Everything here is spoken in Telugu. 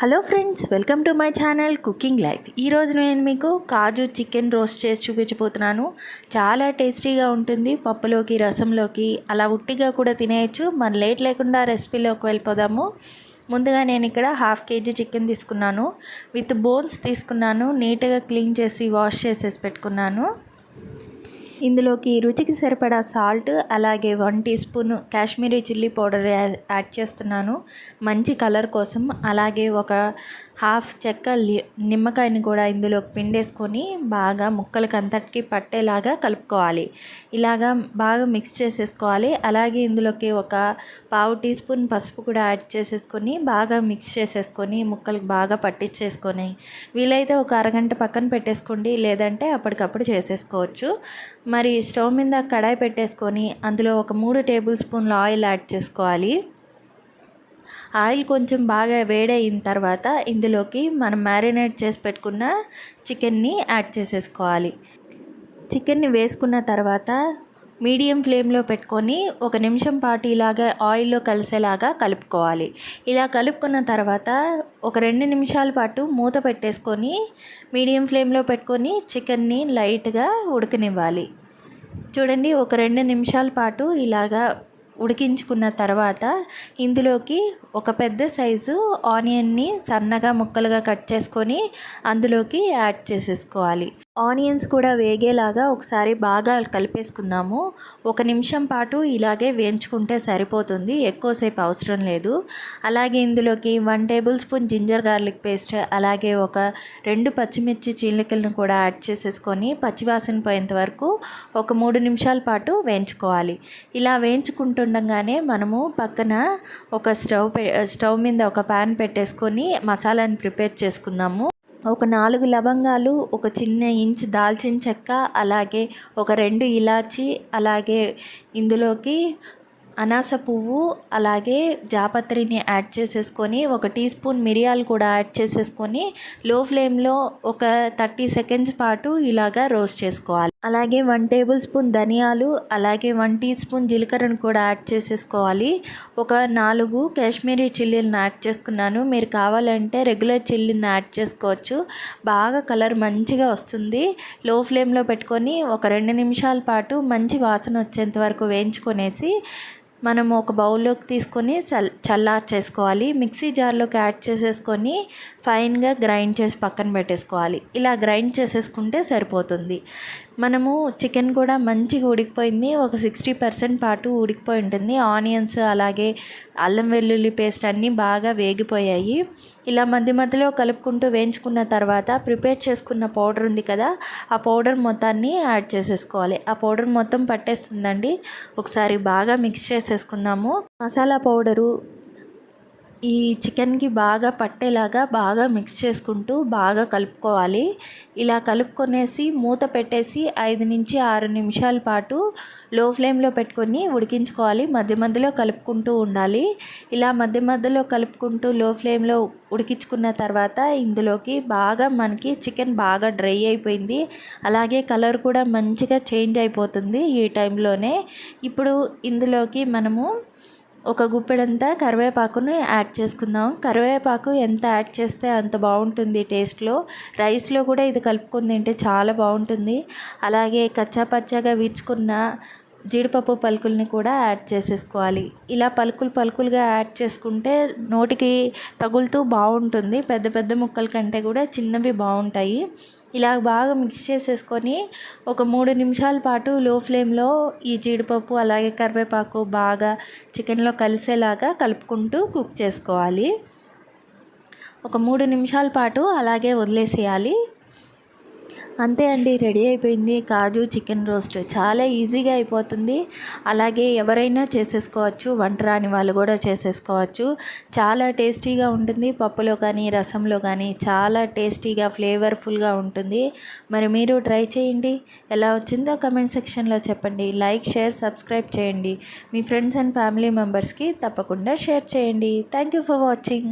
Hello friends welcome to my channel cooking life ఈరోజు నేను మీకు కాజు చికెన్ రోస్ట్ చేసి చూపించబోతున్నాను. చాలా టేస్టీగా ఉంటుంది. పప్పులోకి రసంలోకి అలా ఉట్టిగా కూడా తినేయచ్చు. మరి లేట్ లేకుండా రెసిపీలోకి వెళ్ళిపోదాము. ముందుగా నేను ఇక్కడ హాఫ్ కేజీ చికెన్ తీసుకున్నాను. విత్ బోన్స్ తీసుకున్నాను. నీట్గా క్లీన్ చేసి వాష్ చేసేసి పెట్టుకున్నాను. ఇందులోకి రుచికి సరిపడా సాల్ట్ అలాగే one teaspoon Kashmiri chilli powder add చేస్తున్నాను. మంచి కలర్ కోసం అలాగే ఒక హాఫ్ చెక్క నిమ్మకాయని కూడా ఇందులోకి పిండేసుకొని బాగా ముక్కలకి అంతటికి పట్టేలాగా కలుపుకోవాలి. ఇలాగా బాగా మిక్స్ చేసేసుకోవాలి. అలాగే ఇందులోకి ఒక పావు టీ స్పూన్ పసుపు కూడా యాడ్ చేసేసుకొని బాగా మిక్స్ చేసేసుకొని ముక్కలకు బాగా పట్టించేసుకొని వీలైతే ఒక అరగంట పక్కన పెట్టేసుకోండి. లేదంటే అప్పటికప్పుడు చేసేసుకోవచ్చు. మరి స్టవ్ మీద కడాయి పెట్టేసుకొని అందులో ఒక మూడు టేబుల్ స్పూన్ల ఆయిల్ యాడ్ చేసుకోవాలి. ఆయిల్ కొంచెం బాగా వేడైన తర్వాత ఇందులోకి మనం మ్యారినేట్ చేసి పెట్టుకున్న చికెన్ని యాడ్ చేసేసుకోవాలి. చికెన్ని వేసుకున్న తర్వాత మీడియం ఫ్లేమ్లో పెట్టుకొని ఒక నిమిషం పాటు ఇలాగా ఆయిల్లో కలిసేలాగా కలుపుకోవాలి. ఇలా కలుపుకున్న తర్వాత ఒక రెండు నిమిషాల పాటు మూత పెట్టేసుకొని మీడియం ఫ్లేమ్లో పెట్టుకొని చికెన్ని లైట్గా ఉడకనివ్వాలి. చూడండి ఒక రెండు నిమిషాల పాటు ఇలాగా ఉడికించుకున్న తర్వాత ఇందులోకి ఒక పెద్ద సైజు ఆనియన్ని సన్నగా ముక్కలుగా కట్ చేసుకొని అందులోకి యాడ్ చేసేసుకోవాలి. ఆనియన్స్ కూడా వేగేలాగా ఒకసారి బాగా కలిపేసుకుందాము. ఒక నిమిషం పాటు ఇలాగే వేయించుకుంటే సరిపోతుంది. ఎక్కువసేపు అవసరం లేదు. అలాగే ఇందులోకి one tablespoon ginger garlic paste అలాగే ఒక రెండు పచ్చిమిర్చి చీలికలను కూడా యాడ్ చేసేసుకొని పచ్చివాసన పోయేంత వరకు ఒక మూడు నిమిషాల పాటు వేయించుకోవాలి. ఇలా వేయించుకుంటుండగానే మనము పక్కన ఒక స్టవ్ స్టవ్ మీద ఒక ప్యాన్ పెట్టేసుకొని మసాలాని ప్రిపేర్ చేసుకుందాము. ఒక నాలుగు లవంగాలు ఒక చిన్న ఇంచ్ దాల్చిన చెక్క అలాగే ఒక రెండు ఇలాచి అలాగే ఇందులోకి అనాస పువ్వు అలాగే జాపత్రిని యాడ్ చేసేసుకొని ఒక టీ స్పూన్ మిరియాలు కూడా యాడ్ చేసేసుకొని లో ఫ్లేమ్లో ఒక థర్టీ సెకండ్స్ పాటు ఇలాగా రోస్ట్ చేసుకోవాలి. అలాగే వన్ టేబుల్ స్పూన్ ధనియాలు అలాగే వన్ టీ స్పూన్ జీలకర్రను కూడా యాడ్ చేసేసుకోవాలి. ఒక నాలుగు కాశ్మీరీ చిల్లీలను యాడ్ చేసుకున్నాను. మీరు కావాలంటే రెగ్యులర్ చిల్లీని యాడ్ చేసుకోవచ్చు. బాగా కలర్ మంచిగా వస్తుంది. లో ఫ్లేమ్లో పెట్టుకొని ఒక రెండు నిమిషాల పాటు మంచి వాసన వచ్చేంత వరకు వేయించుకొనేసి మనము ఒక బౌల్లోకి తీసుకొని చల్ చల్లార్చేసుకోవాలి మిక్సీ జార్లోకి యాడ్ చేసేసుకొని ఫైన్గా గ్రైండ్ చేసి పక్కన పెట్టేసుకోవాలి. ఇలా గ్రైండ్ చేసేసుకుంటే సరిపోతుంది. మనము చికెన్ కూడా మంచిగా ఉడికిపోయింది. ఒక సిక్స్టీ పర్సెంట్ పాటు ఉడికిపోయి ఉంటుంది. ఆనియన్స్ అలాగే అల్లం వెల్లుల్లి పేస్ట్ అన్నీ బాగా వేగిపోయాయి. ఇలా మధ్య మధ్యలో కలుపుకుంటూ వేయించుకున్న తర్వాత ప్రిపేర్ చేసుకున్న పౌడర్ ఉంది కదా ఆ పౌడర్ మొత్తాన్ని యాడ్ చేసేసుకోవాలి. ఆ పౌడర్ మొత్తం పట్టేస్తుందండి. ఒకసారి బాగా మిక్స్ చేసేసుకుందాము. మసాలా పౌడరు ఈ చికెన్కి బాగా పట్టేలాగా బాగా మిక్స్ చేసుకుంటూ బాగా కలుపుకోవాలి. ఇలా కలుపుకొనేసి మూత పెట్టేసి ఐదు నుంచి ఆరు నిమిషాల పాటు లో ఫ్లేమ్లో పెట్టుకొని ఉడికించుకోవాలి. మధ్య మధ్యలో కలుపుకుంటూ ఉండాలి. ఇలా మధ్య మధ్యలో కలుపుకుంటూ లో ఫ్లేమ్లో ఉడికించుకున్న తర్వాత ఇందులోకి బాగా మనకి చికెన్ బాగా డ్రై అయిపోయింది. అలాగే కలర్ కూడా మంచిగా చేంజ్ అయిపోతుంది ఈ టైంలోనే. ఇప్పుడు ఇందులోకి మనము ఒక గుప్పెడంతా కరివేపాకును యాడ్ చేసుకుందాం. కరివేపాకు ఎంత యాడ్ చేస్తే అంత బాగుంటుంది టేస్ట్లో. రైస్లో కూడా ఇది కలుపుకొని తింటే చాలా బాగుంటుంది. అలాగే కచ్చా పచ్చాగా వీడ్చుకున్న జీడిపప్పు పలుకుల్ని కూడా యాడ్ చేసేసుకోవాలి. ఇలా పలుకులు పలుకులుగా యాడ్ చేసుకుంటే నోటికి తగులుతూ బాగుంటుంది. పెద్ద పెద్ద ముక్కల కంటే కూడా చిన్నవి బాగుంటాయి. ఇలా బాగా మిక్స్ చేసేసుకొని ఒక మూడు నిమిషాల పాటు లో ఫ్లేమ్లో ఈ జీడిపప్పు అలాగే కరివేపాకు బాగా చికెన్లో కలిసేలాగా కలుపుకుంటూ కుక్ చేసుకోవాలి. ఒక మూడు నిమిషాల పాటు అలాగే వదిలేసేయాలి. అంతే అండి రెడీ అయిపోయింది. కాజు చికెన్ రోస్ట్ చాలా ఈజీగా అయిపోతుంది. అలాగే ఎవరైనా చేసేసుకోవచ్చు వంట రాని వాళ్ళు కూడా చేసేసుకోవచ్చు. చాలా టేస్టీగా ఉంటుంది. పప్పులో కానీ రసంలో కానీ చాలా టేస్టీగా ఫ్లేవర్ఫుల్గా ఉంటుంది. మరి మీరు ట్రై చేయండి. ఎలా వచ్చిందో కమెంట్ సెక్షన్లో చెప్పండి. లైక్ షేర్ సబ్స్క్రైబ్ చేయండి. మీ ఫ్రెండ్స్ అండ్ ఫ్యామిలీ మెంబర్స్కి తప్పకుండా షేర్ చేయండి. Thank you for watching.